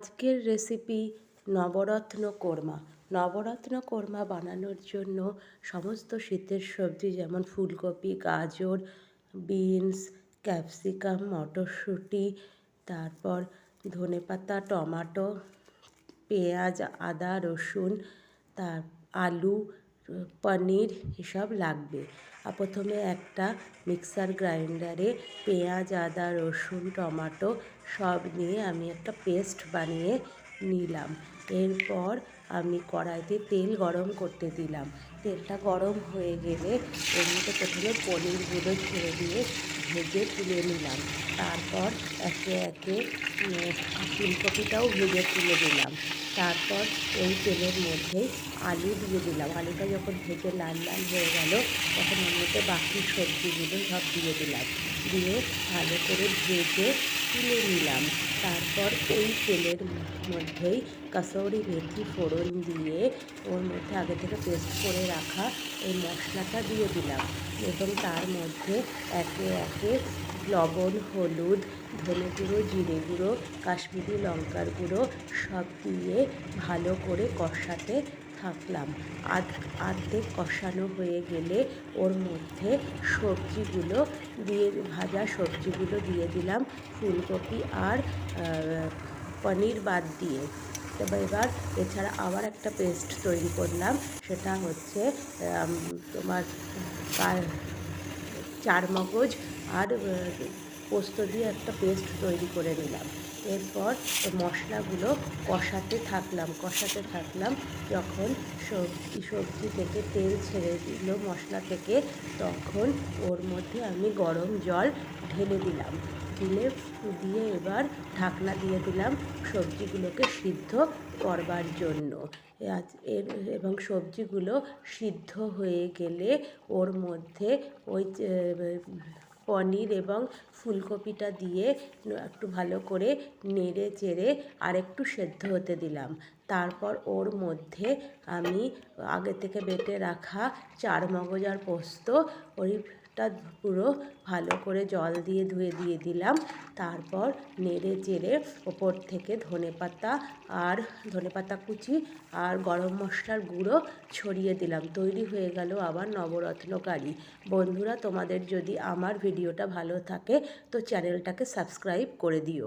আজকের রেসিপি নবরত্ন কোরমা। নবরত্ন কোরমা বানানোর জন্য সমস্ত শীতের সবজি যেমন ফুলকপি, গাজর, বিনস, ক্যাপসিকাম, মটরশুঁটি, তারপর ধনেপাতা, টমাটো, পেঁয়াজ, আদা, রসুন, তার আলু পনির এসব লাগবে। প্রথমে একটা মিক্সার গ্রাইন্ডারে পেঁয়াজ, আদা, রসুন, টমাটো সব নিয়ে আমি একটা পেস্ট বানিয়ে নিলাম। এরপর আমি কড়াইতে তেল গরম করতে দিলাম। তেলটা গরম হয়ে গেলে এর মধ্যে প্রথমে পনিরগুলো ছেড়ে দিয়ে ভেজে তুলে নিলাম। তারপর একে একে ফুলকপিটাও ভেজে তুলে দিলাম। তারপর এই তেলের মধ্যেই আলু দিয়ে দিলাম। আলুটা যখন ভেজে লাল লাল হয়ে গেল, তখন মধ্যে বাকি সবজিগুলো সব দিয়ে দিলাম। দিয়ে ভালো করে ভেজে তুলে নিলাম। তারপর ওই তেলের মধ্যেই কাসৌরি মেথি ফোড়ন দিয়ে ওর মধ্যে আগে থেকে পেস্ট করে রাখা এই মশলাটা দিয়ে দিলাম এবং তার মধ্যে একে একে লবণ, হলুদ, ধনে গুঁড়ো, জিরে গুঁড়ো, কাশ্মীরি লঙ্কার গুঁড়ো সব দিয়ে ভালো করে কষাতে থাকলাম। আধ আর্ধেক কষানো হয়ে গেলে ওর মধ্যে সবজিগুলো দিয়ে, ভাজা সবজিগুলো দিয়ে দিলাম, ফুলকপি আর পনির বাদ দিয়ে। তবে এবার এছাড়া আবার একটা পেস্ট তৈরি করলাম, সেটা হচ্ছে তোমার চার মগজ আর পোস্ত দিয়ে একটা পেস্ট তৈরি করে নিলাম। এরপর মশলাগুলো কষাতে থাকলাম কষাতে থাকলাম। যখন সবজি সবজি থেকে তেল ছেড়ে দিল মশলা থেকে, তখন ওর মধ্যে আমি গরম জল ঢেলে দিলাম। ঢেলে দিয়ে এবার ঢাকনা দিয়ে দিলাম সবজিগুলোকে সিদ্ধ করবার জন্য। এবং সবজিগুলো সিদ্ধ হয়ে গেলে ওর মধ্যে ওই পনির এবং ফুলকপিটা দিয়ে একটু ভালো করে নেড়ে চেড়ে আর একটু সেদ্ধ হতে দিলাম। তারপর ওর মধ্যে আমি আগে থেকে বেটে রাখা চার মগজ আর পোস্ত, ওইটা পুরো ভালো করে জল দিয়ে ধুয়ে দিয়ে দিলাম। তারপর নেড়ে চেড়ে ওপর থেকে ধনে পাতা আর ধনে পাতা কুচি আর গরম মশলার গুঁড়ো ছড়িয়ে দিলাম। তৈরি হয়ে গেল আবার নবরত্ন কারি। বন্ধুরা, তোমাদের যদি আমার ভিডিওটা ভালো থাকে, তো চ্যানেলটাকে সাবস্ক্রাইব করে দিও।